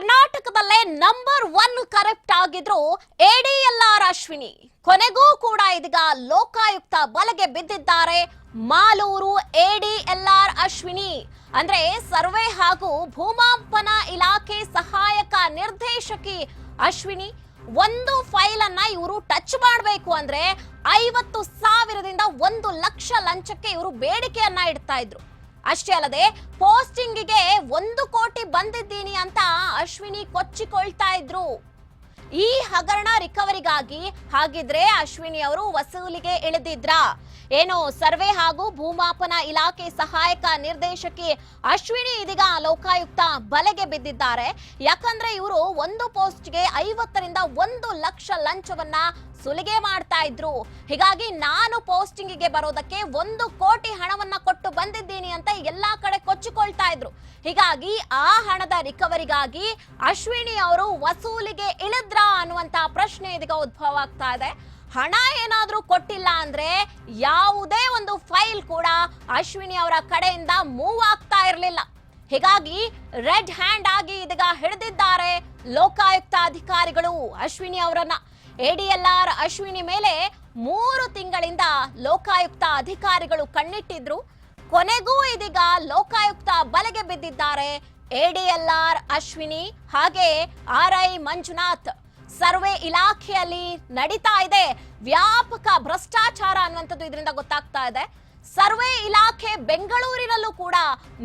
ಕರ್ನಾಟಕದಲ್ಲೇ number one correct ಆಗಿದ್ರು ADLR Ashwini. ಕೊನೆಗೂ ಕೂಡ ಇದೀಗ ಲೋಕಾಯುಕ್ತ ಬಲೆಗೆ ಬಿದ್ದಿದ್ದಾರೆ ಮಾಲೂರು ಎಡಿಎಲ್ಆರ್ ಅಶ್ವಿನಿ. ಅಂದ್ರೆ ಸರ್ವೆ ಹಾಗೂ ಭೂಮಾಪನ ಇಲಾಖೆ ಸಹಾಯಕ ನಿರ್ದೇಶಕಿ ಅಶ್ವಿನಿ. ಒಂದು ಫೈಲ್ ಅನ್ನ ಇವರು ಟಚ್ ಮಾಡಬೇಕು ಅಂದ್ರೆ ಐವತ್ತು ಸಾವಿರದಿಂದ ಒಂದು ಲಕ್ಷ ಲಂಚಕ್ಕೆ ಇವರು ಬೇಡಿಕೆಯನ್ನ ಇಡ್ತಾ ಇದ್ರು. ಅಷ್ಟೇ ಅಲ್ಲದೆ ಪೋಸ್ಟಿಂಗಿಗೆ ಒಂದು ಕೋಟಿ ಬಂದಿದ್ದೀನಿ ಅಶ್ವಿನಿ ಕೊಚ್ಚಿಕೊಳ್ತಾ ಇದ್ರು. ಈ ಹಗರಣ ರಿಕವರಿಗಾಗಿ ಹಾಗಿದ್ರೆ ಅಶ್ವಿನಿ ಅವರು ವಸೂಲಿಗೆ ಇಳಿದಿದ್ರ? ಏನು ಸರ್ವೆ ಹಾಗೂ ಭೂಮಾಪನ ಇಲಾಖೆ ಸಹಾಯಕ ನಿರ್ದೇಶಕಿ ಅಶ್ವಿನಿ ಇದೀಗ ಲೋಕಾಯುಕ್ತ ಬಲೆಗೆ ಬಿದ್ದಿದ್ದಾರೆ. ಯಾಕಂದ್ರೆ ಇವರು ಒಂದು ಪೋಸ್ಟ್ಗೆ ಐವತ್ತರಿಂದ ಒಂದು ಲಕ್ಷ ಲಂಚವನ್ನ ಸುಲಿಗೆ ಮಾಡ್ತಾ ಇದ್ರು. ಹೀಗಾಗಿ ನಾನು ಪೋಸ್ಟಿಂಗಿಗೆ ಬರೋದಕ್ಕೆ ಒಂದು ಕೋಟಿ ಹಣವನ್ನ ಕೊಟ್ಟು ಬಂದಿದ್ದೀನಿ ಅಂತ ಎಲ್ಲಾ ಕಡೆ ಕೊಚ್ಚಿಕೊಳ್ತಾ ಇದ್ರು. ಹೀಗಾಗಿ ಆ ಹಣದ ರಿಕವರಿಗಾಗಿ ಅಶ್ವಿನಿ ಅವರು ವಸೂಲಿಗೆ ಇಳಿದ್ರಾ? ಅನ್ನುವಂತ ಪ್ರಶ್ನೆ ಇದೀಗ ಉದ್ಭವ ಆಗ್ತಾ ಇದೆ. ಹಣ ಏನಾದ್ರೂ ಕೊಟ್ಟಿಲ್ಲ ಅಂದ್ರೆ ಯಾವುದೇ ಒಂದು ಫೈಲ್ ಕೂಡ ಅಶ್ವಿನಿ ಅವರ ಕಡೆಯಿಂದ ಮೂವ್ ಆಗ್ತಾ ಇರಲಿಲ್ಲ. ಹೀಗಾಗಿ ರೆಡ್ ಹ್ಯಾಂಡ್ ಆಗಿ ಇದೀಗ ಹಿಡಿದಿದ್ದಾರೆ ಲೋಕಾಯುಕ್ತ ಅಧಿಕಾರಿಗಳು ಅಶ್ವಿನಿ ಅವರನ್ನ. ಎಡಿಎಲ್ಆರ್ ಅಶ್ವಿನಿ ಮೇಲೆ ಮೂರು ತಿಂಗಳಿಂದ ಲೋಕಾಯುಕ್ತ ಅಧಿಕಾರಿಗಳು ಕಣ್ಣಿಟ್ಟಿದ್ರು. ಕೊನೆಗೂ ಇದೀಗ ಲೋಕಾಯುಕ್ತ ಬಲೆಗೆ ಬಿದ್ದಿದ್ದಾರೆ ಎಡಿಎಲ್ಆರ್ ಅಶ್ವಿನಿ ಹಾಗೆ ಆರ್ ಐ ಮಂಜುನಾಥ್. ಸರ್ವೆ ಇಲಾಖೆಯಲ್ಲಿ ನಡೀತಾ ಇದೆ ವ್ಯಾಪಕ ಭ್ರಷ್ಟಾಚಾರ ಅನ್ನುವಂಥದ್ದು ಇದರಿಂದ ಗೊತ್ತಾಗ್ತಾ ಇದೆ. ಸರ್ವೆ ಇಲಾಖೆ ಬೆಂಗಳೂರಿನಲ್ಲೂ ಕೂಡ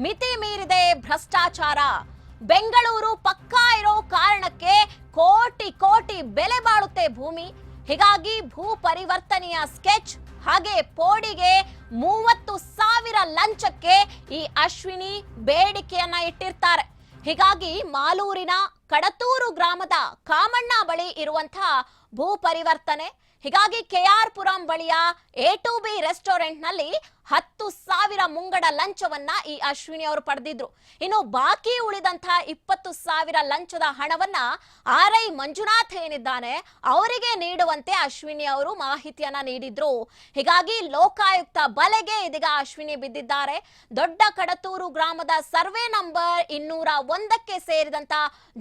ಮಿತಿ ಮೀರಿದೆ ಭ್ರಷ್ಟಾಚಾರ. ಬೆಂಗಳೂರು ಪಕ್ಕಾ ಇರೋ ಕಾರಣಕ್ಕೆ ಕೋಟಿ ಕೋಟಿ ಬೆಲೆ ಬಾಳುತ್ತೆ ಭೂಮಿ. ಹೀಗಾಗಿ ಭೂ ಪರಿವರ್ತನೆಯ ಸ್ಕೆಚ್ ಹಾಗೆ ಪೋಡಿಗೆ ಮೂವತ್ತು ಸಾವಿರ ಲಂಚಕ್ಕೆ ಈ ಅಶ್ವಿನಿ ಬೇಡಿಕೆಯನ್ನ ಇಟ್ಟಿರ್ತಾರೆ. ಹೀಗಾಗಿ ಮಾಲೂರಿನ ಕಡತೂರು ಗ್ರಾಮದ ಕಾಮಣ್ಣ ಬಳಿ ಇರುವಂತಹ ಭೂ ಪರಿವರ್ತನೆ ಹೀಗಾಗಿ ಕೆಆರ್ ಪುರಂ ಬಳಿಯ ಎ ಟು ಬಿ ರೆಸ್ಟೋರೆಂಟ್ನಲ್ಲಿ ಹತ್ತು ಸಾವಿರ ಮುಂಗಡ ಲಂಚವನ್ನ ಈ ಅಶ್ವಿನಿ ಅವರು ಪಡೆದಿದ್ರು. ಇನ್ನು ಬಾಕಿ ಉಳಿದಂತಹ ಇಪ್ಪತ್ತು ಸಾವಿರ ಲಂಚದ ಹಣವನ್ನ ಆರ್ ಐ ಮಂಜುನಾಥ್ ಏನಿದ್ದಾನೆ, ಅವರಿಗೆ ನೀಡುವಂತೆ ಅಶ್ವಿನಿ ಅವರು ಮಾಹಿತಿಯನ್ನ ನೀಡಿದ್ರು. ಹೀಗಾಗಿ ಲೋಕಾಯುಕ್ತ ಬಲೆಗೆ ಇದೀಗ ಅಶ್ವಿನಿ ಬಿದ್ದಿದ್ದಾರೆ. ದೊಡ್ಡ ಕಡತೂರು ಗ್ರಾಮದ ಸರ್ವೆ ನಂಬರ್ ಇನ್ನೂರ ಒಂದಕ್ಕೆ ಸೇರಿದಂತ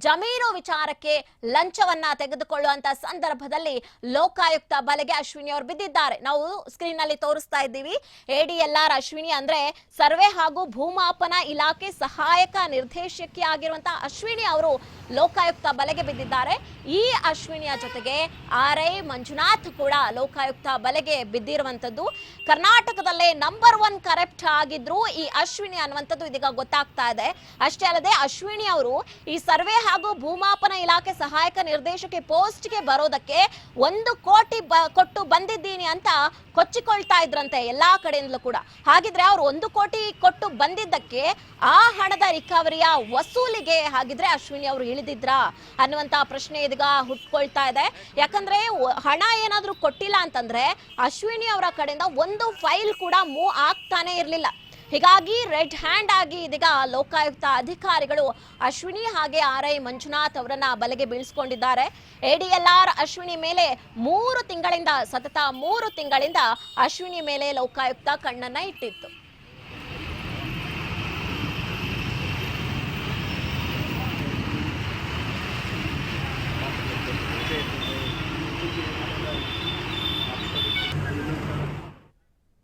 ಜಮೀನು ವಿಚಾರಕ್ಕೆ ಲಂಚವನ್ನ ತೆಗೆದುಕೊಳ್ಳುವಂತ ಸಂದರ್ಭದಲ್ಲಿ ಲೋಕಾಯುಕ್ತ ಬಲೆಗೆ ಅಶ್ವಿನಿ ಅವರು ಬಿದ್ದಿದ್ದಾರೆ. ನಾವು ಸ್ಕ್ರೀನ್ನಲ್ಲಿ ತೋರಿಸ್ತಾ ಇದ್ದೀವಿ. ಎಡಿಎಲ್ಆರ್ ಅಶ್ವಿನಿ ಅಂದ್ರೆ ಸರ್ವೆ ಹಾಗೂ ಭೂಮಾಪನ ಇಲಾಖೆ ಸಹಾಯಕ ನಿರ್ದೇಶಕಿ ಆಗಿರುವಂತಹ ಅಶ್ವಿನಿ ಅವರು ಲೋಕಾಯುಕ್ತ ಬಲೆಗೆ ಬಿದ್ದಿದ್ದಾರೆ. ಈ ಅಶ್ವಿನಿಯ ಜೊತೆಗೆ ಆರ್ ಐ ಮಂಜುನಾಥ್ ಕೂಡ ಲೋಕಾಯುಕ್ತ ಬಲೆಗೆ ಬಿದ್ದಿರುವಂತದ್ದು. ಕರ್ನಾಟಕದಲ್ಲೇ ನಂಬರ್ ಒನ್ ಕರೆಪ್ಟ್ ಆಗಿದ್ರು ಈ ಅಶ್ವಿನಿ ಅನ್ನುವಂಥದ್ದು ಇದೀಗ ಗೊತ್ತಾಗ್ತಾ ಇದೆ. ಅಷ್ಟೇ ಅಲ್ಲದೆ ಅಶ್ವಿನಿ ಅವರು ಈ ಸರ್ವೆ ಹಾಗೂ ಭೂಮಾಪನ ಇಲಾಖೆ ಸಹಾಯಕ ನಿರ್ದೇಶಕಿ ಪೋಸ್ಟ್ಗೆ ಬರೋದಕ್ಕೆ ಒಂದು ಕೋಟಿ ಬ- ಕೊಟ್ಟು ಬಂದಿದ್ದೀನಿ ಅಂತ ಕೊಚ್ಚಿಕೊಳ್ತಾ ಇದ್ರಂತೆ ಎಲ್ಲಾ ಕಡೆಯಿಂದಲೂ ಕೂಡ. ಹಾಗಿದ್ರೆ ಅವ್ರು ಒಂದು ಕೋಟಿ ಕೊಟ್ಟು ಬಂದಿದ್ದಕ್ಕೆ ಆ ಹಣದ ರಿಕವರಿಯ ವಸೂಲಿಗೆ ಹಾಗಿದ್ರೆ ಅಶ್ವಿನಿ ಅವರು ಇಳಿದಿದ್ರಾ ಅನ್ನುವಂತ ಪ್ರಶ್ನೆ ಇದೀಗ ಹುಟ್ಕೊಳ್ತಾ ಇದೆ. ಯಾಕಂದ್ರೆ ಹಣ ಏನಾದ್ರೂ ಕೊಟ್ಟಿಲ್ಲ ಅಂತಂದ್ರೆ ಅಶ್ವಿನಿ ಅವರ ಕಡೆಯಿಂದ ಒಂದು ಫೈಲ್ ಕೂಡ ಮೂವ್ ಆಗ್ತಾನೆ ಇರಲಿಲ್ಲ. ಹೀಗಾಗಿ ರೆಡ್ ಹ್ಯಾಂಡ್ ಆಗಿ ಇದೀಗ ಲೋಕಾಯುಕ್ತ ಅಧಿಕಾರಿಗಳು ಅಶ್ವಿನಿ ಹಾಗೆ ಆರ್ ಐ ಮಂಜುನಾಥ್ ಅವರನ್ನ ಬಲೆಗೆ ಬೀಳಿಸ್ಕೊಂಡಿದ್ದಾರೆ. ಎಡಿಎಲ್ಆರ್ ಅಶ್ವಿನಿ ಮೇಲೆ ಮೂರು ತಿಂಗಳಿಂದ, ಸತತ ಮೂರು ತಿಂಗಳಿಂದ ಅಶ್ವಿನಿ ಮೇಲೆ ಲೋಕಾಯುಕ್ತ ಕಣ್ಣನ್ನ ಇಟ್ಟಿತ್ತು.